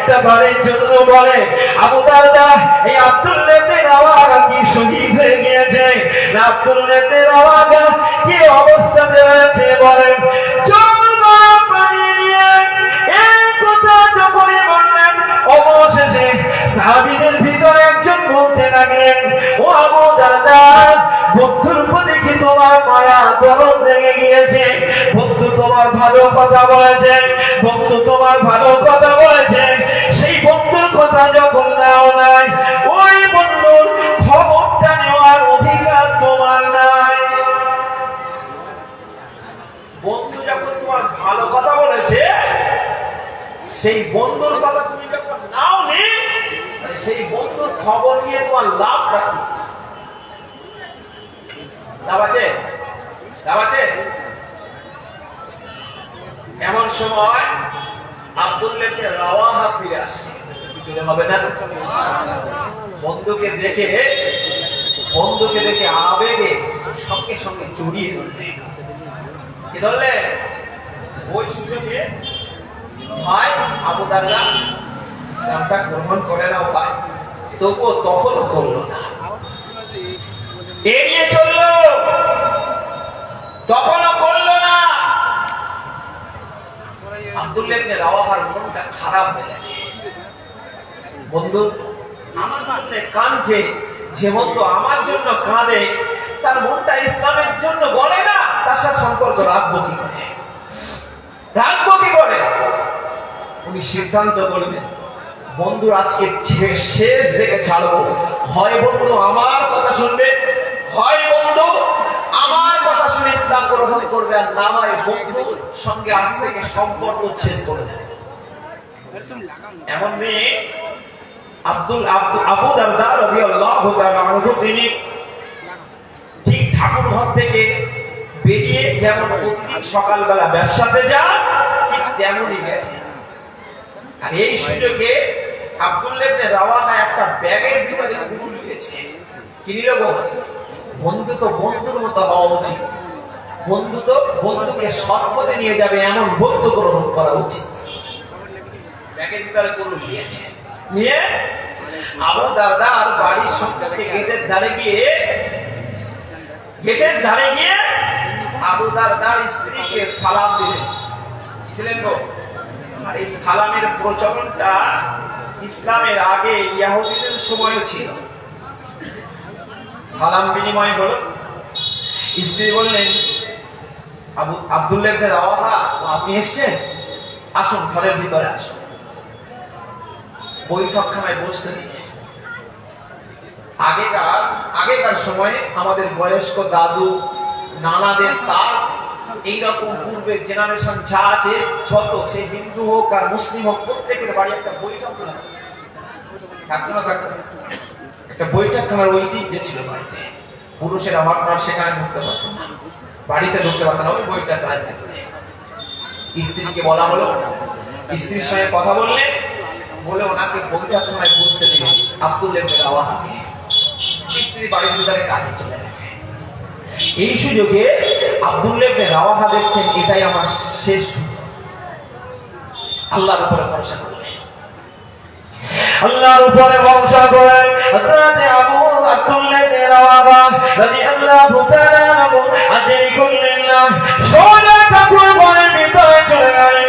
একটা বারের জন্য বলে, আবু দাদা এই আব্দুল ইবনে রাওয়াহা কি শহীদ হয়ে গিয়েছে? না, আব্দুল ইবনে রাওয়াহা কি অবস্থাতে রয়েছে বলেন অবশেষে ভিতরে একজন বলতে লাগলেন, ও গিয়েছে? বন্ধু তোমার ভালো কথা বলেছে, বন্ধু তোমার ভালো কথা বলেছে, সেই বন্ধুর কথা যখন নাও নাই, ওই বন্ধুর খবরটা নেওয়ার অধিকার তোমার নাই। বন্ধু যখন তোমার ভালো কথা বলেছে, সেই বন্ধুর কথা তুমি যখন নাও নি সেই বন্ধুর খবর নিয়ে তোমার লাভ রাখি। লাভ আছে? লাভ আছে? এমন সময় রাওয়াহা ফিরে আসছে। ফিরে হবে না বন্ধুকে দেখে বন্ধুকে দেখে আবেগে সঙ্গে সঙ্গে জড়িয়ে ধরলে। কি ধরলে? ওই সুযোগে, ভাই, আবু ইসলামটা গ্রহণ করে না ভাই। তবুও তখন করল না। এড়িয়ে চলল। তখনও করল না আব্দুল্লাহ ইবনে রাওয়াহার মনটা খারাপ হয়ে গেছে। বন্ধু, আমার জন্য কাঁদছে যে বন্ধু আমার জন্য কাঁদে, তার মনটা ইসলামের জন্য বলে না, তার সাথে সম্পর্ক রাখব কি করে? রাখব কি করে? উনি সিদ্ধান্ত করলেন, বন্ধু, আজকে শেষ দেখে ছাড়বো। হয় বন্ধু আমার কথা শুনবে, হয় বন্ধু আমার কথা শুনে ইসলাম গ্রহণ করবে আর না হয় বন্ধুর সঙ্গে আজ থেকে সম্পর্ক ছেদ করে দেবে। এমন মেয়ে আব্দুল আবু দারদা তাআলা আনহু তিনি ঠিক ঠাকুর ঘর থেকে বেরিয়ে যেমন প্রতিদিন সকালবেলা ব্যবসাতে যান, ঠিক তেমনই গেছে। আর এই সুযোগে রাওয়াহা একটা ব্যাগের ভিতরে গুড় বন্ধু তো বন্ধুর মতো হওয়া উচিত। বন্ধু তো বন্ধুকে সৎ পথে নিয়ে যাবে, এমন বন্ধু গ্রহণ করা উচিত। ব্যাগের ভিতরে গরু নিয়েছে। নিয়ে আবু দাদা আর বাড়ির সম্পর্কে গেটের ধারে গিয়ে গেটের ধারে গিয়ে আবু দারদার স্ত্রীকে সালাম দিলেন। দিলেন গো আর এই সালামের প্রচলনটা ইসলামের আগে ইয়াহুদিদের সময়ও ছিল। সালাম বিনিময় হলো। স্ত্রী বললেন আবু আব্দুল্লাহ রাওয়াহা আপনি এসেছেন? আসুন ঘরের ভিতরে আসুন। বৈঠকখানায় বসতে দিলে আগেকার আগেকার সময়ে আমাদের বয়স্ক দাদু, নানাদের তার, এইরকম পূর্বের জেনারেশন যা আছে, যত সে হিন্দু হোক আর মুসলিম হোক, প্রত্যেকের বাড়ি একটা বৈঠক থাকতো না, থাকতো? একটা বৈঠকখানার ঐতিহ্য ছিল বাড়িতে। পুরুষেরা হঠাৎ সেখানে ঢুকতে পারতো না। বাড়িতে ঢুকতে পারতো না, ওই বইটা প্রায় থাকতো। স্ত্রীকে বলা হলো, স্ত্রীর সঙ্গে কথা বললে বলে ওনাকে বৈঠকখানায় বুঝতে দিলেন আব্দুল রাওয়াহাকে স্ত্রী বাড়ির ভিতরে কাজে চলে গেছে। এই সুযোগে আব্দুল্লাহ রাওয়াহা দেখছেন, এটাই আমার শেষ। আল্লাহর উপরে ভরসা করলেন আল্লাহর উপরে ভরসা করে হযরত আবু আব্দুল্লাহ ইবনে রাওয়াহা রাদিয়াল্লাহু তাআলা আনহু আদেরি করলেন না। সোজা ঠাকুর ঘরের ভিতরে চলে গেলেন।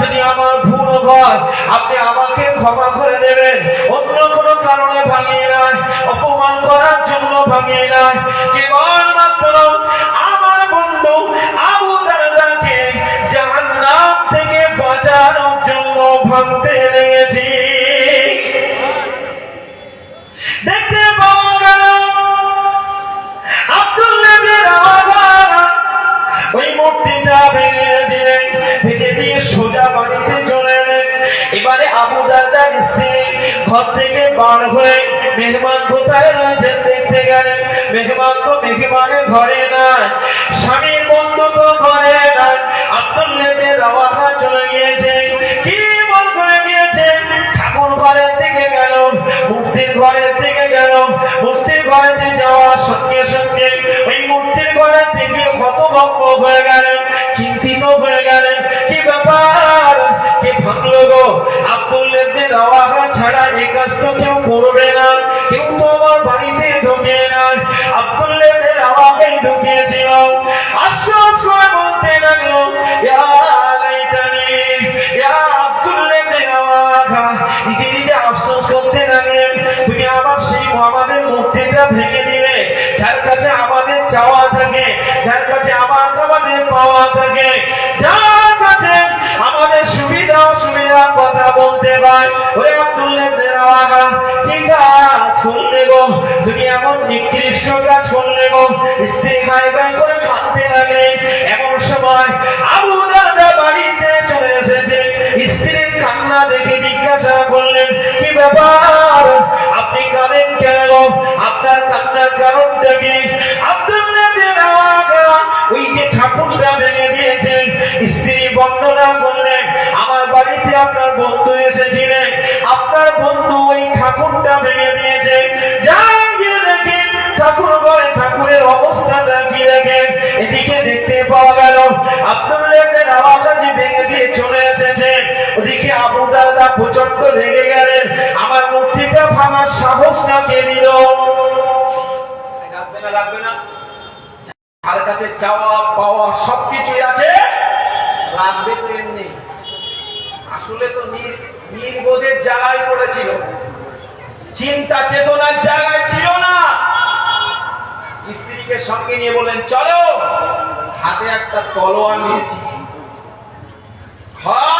যদি আমার ভুল হয়, আপনি আমাকে ক্ষমা করে দেবেন। অন্য কোনো কারণে ভাঙিয়ে নাই, অপমান করার জন্য ভাঙিয়ে নাই। কেবল মাত্র দড়িটা ভেঙে দিলেন ভেঙে দিয়ে সোজা বাড়িতে চলে এলেন এবারে আবু দাদার স্ত্রী ঘর থেকে বার হয়ে মেহমান কোথায় রয়েছেন দেখতে গেলেন। মেহমান তো মেহমানের ঘরে না স্বামী বন্ধু তো ঘরে না আব্দুল্লেতে রাওয়াহা চলে গিয়েছে। কি মন করে গিয়েছে? ঠাকুর ঘরের দিকে গেল মুক্তির ঘরের দিকে গেল। মুক্তির ঘরের দিকে হতভম্ব হয়ে গেলেন, চিন্তিত হয়ে গেলেন। কি ব্যাপার? কে ভাবল গো? আব্দুল রাওয়াহা ছাড়া এ কাজ তো কেউ করবে না। কেউ তো আমার বাড়িতে ঢোকে না। গো তুমি এমন নিকৃষ্ট কাজ গো স্ত্রী খাই খাই করে কাঁদতে লাগলে। এমন সময় আবু দাদা বাড়িতে চলে এসেছে। স্ত্রীর কান্না দেখে জিজ্ঞাসা করলেন, কি ব্যাপার? আপনি কাঁদেন কেন? আপনার কান্নার কারণটা কি? দাদা প্রচণ্ড রেগে গেলেন। আমার মূর্তিটা ভাঙার রাখবে না রাখবে না। তার কাছে চাওয়া পাওয়া সবকিছুই আছে তো এমনি। আসলে তো নির্বোধের জায়গায় পড়েছিল। চিন্তা চেতনার জায়গায় ছিল না। স্ত্রীকে সঙ্গে নিয়ে বলেন চলো, হাতে একটা তলোয়ার নিয়েছি। হয়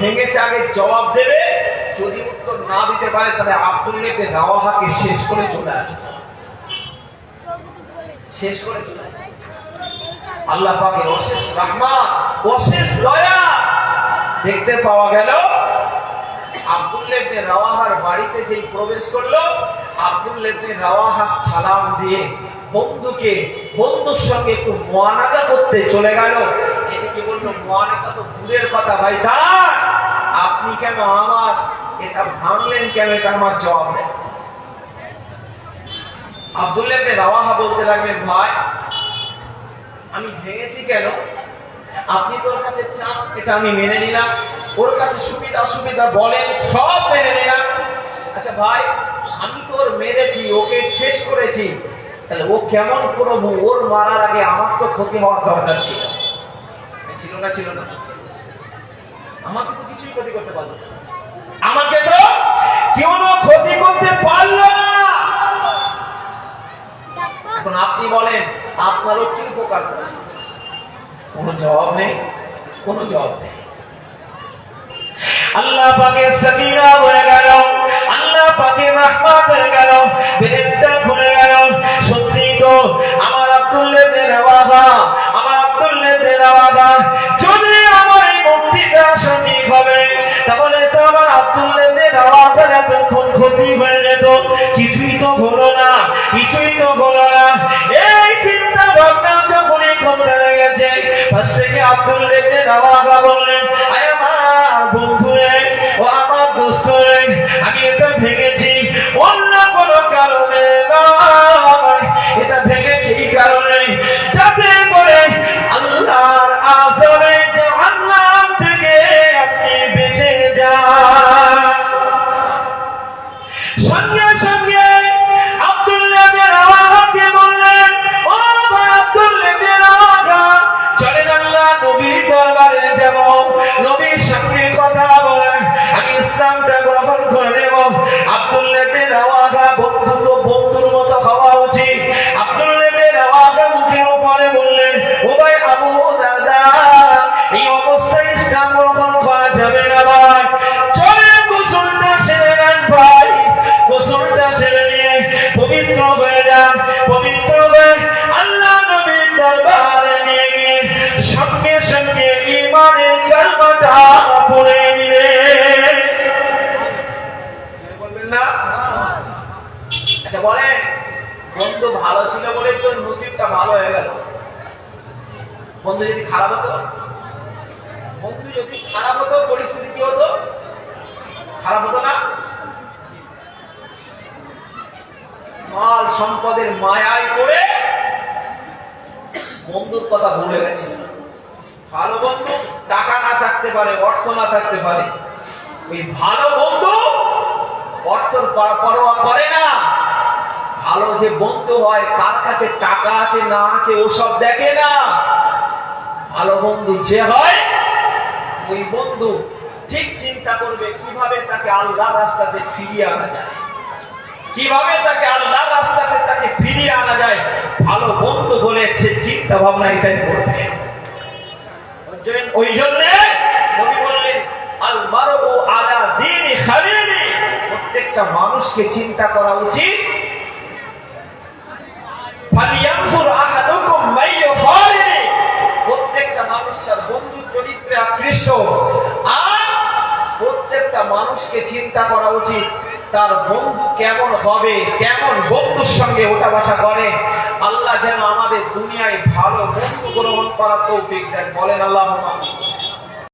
ভেঙেছে আগে জবাব দেবে। যদি উত্তর না দিতে পারে, তাহলে আব্দুল্লাহকে রাওয়াহাকে শেষ করে চলে আসবে। শেষ করে চলে আল্লাহ অশেষ রহমান অশেষ দয়া। দেখতে পাওয়া গেল রাওয়াহার বাড়িতে যেই প্রবেশ করল আব্দুল্লেবনে রাওয়াহা সালাম দিয়ে বন্ধুকে, বন্ধুর সঙ্গে একটু মোয়ানাকা করতে চলে গেল। এদিকে বলল মোয়ানাকা তো দূরের কথা ভাই, দাঁড়ান! আপনি কেন আমার এটা ভাঙলেন কেন? এটা আমার জবাব দেন। আব্দুল্লেবনে রাওয়াহা বলতে ভাই, আমি ভেঙেছি কেন? আপনি তোর কাছে চান, এটা আমি মেনে নিলাম। ওর কাছে সুবিধা অসুবিধা বলেন, সব মেনে নিলাম। আচ্ছা ভাই, আমি তোর মেরেছি, ওকে শেষ করেছি। তাহলে ও কেমন প্রভু ওর মারার আগে আমার তো ক্ষতি হওয়ার দরকার ছিল? ছিল না ছিল না। আমাকে তো কিছুই ক্ষতি করতে পারল আমাকে তো কেউ ক্ষতি করতে পারল না। এখন আপনি বলেন, আপনারও কি উপকার? কোনো জবাব নেই, কোনো জবাব নেই। আল্লাহ পাকে সকিনা হয়ে গেল, আল্লাহ পাকে রহমত ক্ষতি হয়ে যেত, কিছুই তো হলো না, কিছুই তো হলো না। এই চিন্তা ভাবনা যখনই করতে লেগেছে পাশ থেকে আব্দুল দেখতে বললেন আয় ছিল বলে তোর নসিবটা ভালো হয়ে গেল। বন্ধু যদি খারাপ হতো? বন্ধু যদি খারাপ হতো, পরিস্থিতি কি হতো? খারাপ হতো না? মাল সম্পদের মায়ায় করে বন্ধুর কথা ভুলে গেছে। ভালো বন্ধু টাকা না থাকতে পারে, অর্থ না থাকতে পারে। ওই ভালো বন্ধু অর্থর পর- পরোয়া করে না। ভালো যে বন্ধু হয়, কার কাছে টাকা আছে, না আছে, ওসব দেখে না। ভালো বন্ধু যে হয়, ওই বন্ধু ঠিক চিন্তা করবে কীভাবে তাকে আল্লাহ রাস্তাতে ফিরিয়ে আনা যায়। কীভাবে তাকে আল্লাহ রাস্তাতে তাকে ফিরিয়ে আনা যায়, ভালো বন্ধু বলে সে চিন্তা ভাবনা এটাই করবে। ওই জন্য নবী দীনি প্রত্যেকটা মানুষকে চিন্তা করা উচিত ফালিয়ানজুর আহাদুকুম মাইয়ু খালিলি প্রত্যেকটা মানুষ তার বন্ধুর চরিত্রে আকৃষ্ট আর প্রত্যেকটা মানুষকে চিন্তা করা উচিত, তার বন্ধু কেমন হবে, কেমন বন্ধুর সঙ্গে ওঠা বসা করে। আল্লাহ যেন আমাদের দুনিয়ায় ভালো বন্ধু গ্রহণ করার তৌফিক দেন। বলেন আল্লাহ